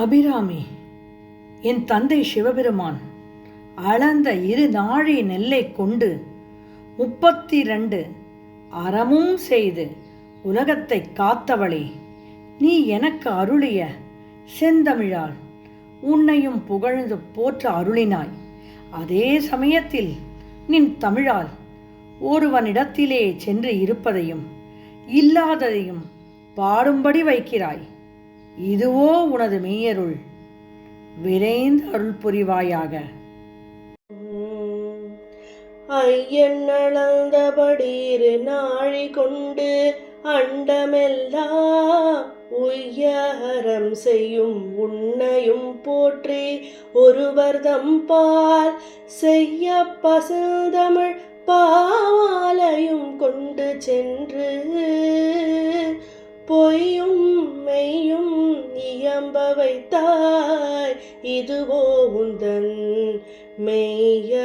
அபிராமி என் தந்தை சிவபெருமான் அளந்த இரு நாழி நெல்லை கொண்டு முப்பத்தி ரெண்டு அறமும் செய்து உலகத்தை காத்தவளே நீ எனக்கு அருளிய செந்தமிழால் உன்னையும் புகழ்ந்து போற்ற அருளினாய். அதே சமயத்தில் நின் தமிழால் ஒருவனிடத்திலே சென்று இருப்பதையும் இல்லாததையும் பாடும்படி வைக்கிறாய். இதுவோ உனது மெய்யருள் விரைந்து அருள் புரிவாயாக ஐயன் அளந்தபடி இரு நாழி கொண்டு அண்டமெல்லாம் உய்யரம் செய்யும் உன்னையும் போற்றி ஒருவர் தம்பால் செய்ய பசுந்தமிழ் பாவாலையும் கொண்டு சென்று பொய் வைத்தாய் இதுவோ உந்தன் மெய்ய